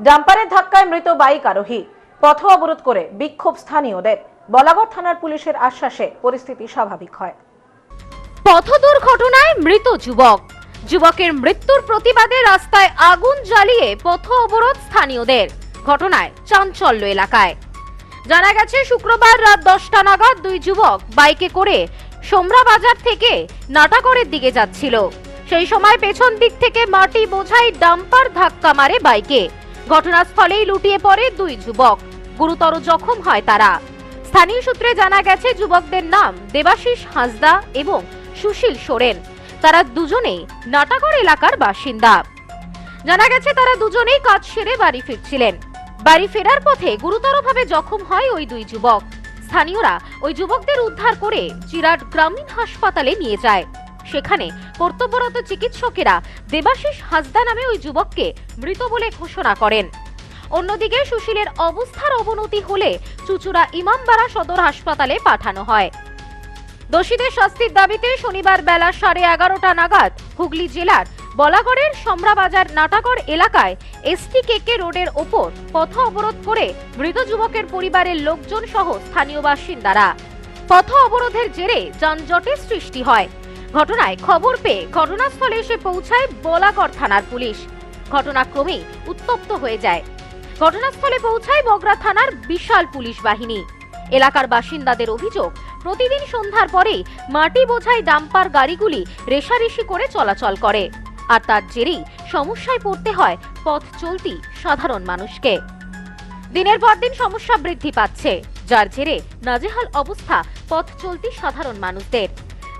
ডাম্পারের ধাক্কায় মৃত বাইক আরোহী। পথ অবরোধ করে বিক্ষোভ স্থানীয়দের। বলাগড় থানার পুলিশের আশ্বাসে পরিস্থিতি স্বাভাবিক হয়। পথ দুর্ঘটনায় মৃত যুবক। যুবকের মৃত্যুর প্রতিবাদে রাস্তায় আগুন জ্বালিয়ে পথ অবরোধ স্থানীয়দের। ঘটনায় চাঞ্চল্য এলাকায়। জানা গেছে, শুক্রবার রাত দশটা নাগাদ দুই যুবক বাইকে করে সোমরা বাজার থেকে নাটাগড়ের দিকে যাচ্ছিল। সেই সময় পেছন দিক থেকে মাটি বোঝাই ডাম্পার ধাক্কা মারে বাইকে। ঘটনাস্থলেই লুটিয়ে পড়ে দুই যুবক। গুরুতর জখম হয় তারা। স্থানীয় সূত্রে জানা গেছে, যুবকদের নাম দেবাশিস হাঁসদা এবং সুশীল সোরেন। তারা দুজনেই নাটাগড় এলাকার বাসিন্দা। জানা গেছে, তারা দুজনেই কাজ সেরে বাড়ি ফিরছিলেন। বাড়ি ফেরার পথে গুরুতরভাবে জখম হয় ওই দুই যুবক। স্থানীয়রা ওই যুবকদের উদ্ধার করে চিরাট গ্রামীণ হাসপাতালে নিয়ে যায়। সেখানে কর্তব্যরত চিকিৎসকেরা দেবাশিস হাসদা নামে ওই যুবককে মৃত বলে ঘোষণা করেন। অন্যদিকে সুশীলের অবস্থার অবনতি হলে চুচুড়া ইমামবাড়া সদর হাসপাতালে পাঠানো হয়। দোষীদের শাস্তির দাবিতে শনিবার বেলা সাড়ে এগারোটা নাগাদ হুগলি জেলার বলাগড়ের সমরাবাজার নাটাগড় এলাকায় এসটি কেকে রোডের ওপর পথ অবরোধ করে মৃত যুবকের পরিবারের লোকজন সহ স্থানীয় বাসিন্দারা। পথ অবরোধের জেরে যানজটের সৃষ্টি হয়। ঘটনায় খবর পেয়ে ঘটনাস্থলে এসে পৌঁছায় বলাগড় থানার পুলিশ। ঘটনাক্রমেই উত্তপ্ত হয়ে যায়। ঘটনাস্থলে পৌঁছায় বগরা থানার বিশাল পুলিশ বাহিনী। এলাকার বাসিন্দাদের অভিযোগ, প্রতিদিন সন্ধ্যার পরেই মাটি বোঝাই ডাম্পার গাড়িগুলি রেশারেশি করে চলাচল করে। আর তার জেরেই সমস্যায় পড়তে হয় পথ চলতি সাধারণ মানুষকে। দিনের পর দিন সমস্যা বৃদ্ধি পাচ্ছে, যার জেরে নাজেহাল অবস্থা পথ চলতি সাধারণ মানুষদের।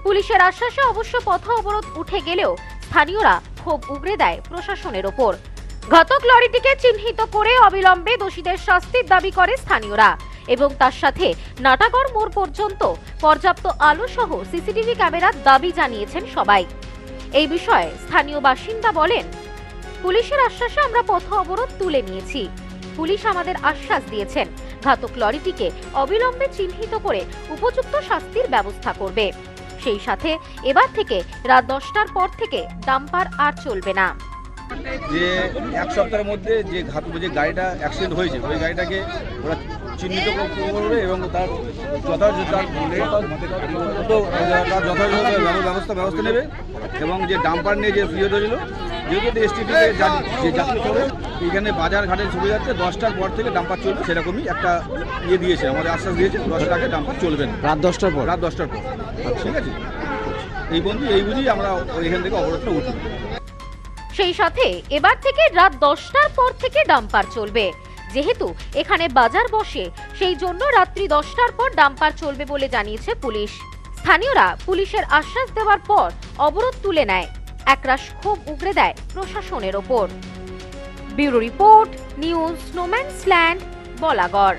পুলিশের আশ্বাসে অবশ্য পথ অবরোধ উঠে গেলেও স্থানীয়রা ক্ষোভ উগরে দেয় প্রশাসনের ওপর। ঘাতক লরিটিকে চিহ্নিত করে অবিলম্বে দোষীদের শাস্তির দাবি করে স্থানীয়রা এবং তার সাথে নাটাগড় মোড় পর্যন্ত পর্যাপ্ত আলো সহ সিসিটিভি ক্যামেরার দাবি জানিয়েছেন সবাই। এই বিষয়ে স্থানীয় বাসিন্দা বলেন, পুলিশের আশ্বাসে আমরা পথ অবরোধ তুলে নিয়েছি। পুলিশ আমাদের আশ্বাস দিয়েছেন, ঘাতক লরিটিকে অবিলম্বে চিহ্নিত করে উপযুক্ত শাস্তির ব্যবস্থা করবে। সেই সাথে এবার থেকে রাত দশটার পর থেকে ডাম্পার আর চলবে না। যে এক সপ্তাহের মধ্যে যে ঘাত যে গাড়িটা অ্যাক্সিডেন্ট হয়েছে, ওই গাড়িটাকে ওরা চিহ্নিত করবে এবং তার যথাযথ তার যথাযথ ব্যবস্থা ব্যবস্থা নেবে এবং যে ডাম্পার নিয়ে যে ফিরে রয়েছিল যেহেতু এসটিপি যে যাত্রী করে এখানে বাজার ঘাটে ছবি যাচ্ছে দশটার পর থেকে ডাম্পার চলবে সেরকমই একটা ইয়ে দিয়েছে আমাদের আশ্বাস দিয়েছে দশটার আগে ডাম্পার চলবে না। রাত দশটার পর? রাত দশটার পর। ঠিক আছে? এই বন্ধু এই বুঝি আমরা এখান থেকে অবরোধটা উঠি। সেই সাথে এবার থেকে রাত দশটার পর থেকে ডাম্পার চলবে। যেহেতু এখানে বাজার বসে সেই জন্য রাত্রি দশটার পর ডাম্পার চলবে বলে জানিয়েছে পুলিশ। স্থানীয়রা পুলিশের আশ্বাস দেওয়ার পর অবরোধ তুলে নেয়। একরাশ খুব উগড়ে দেয় প্রশাসনের ওপর। Bureau report news snowman's land Balagarh.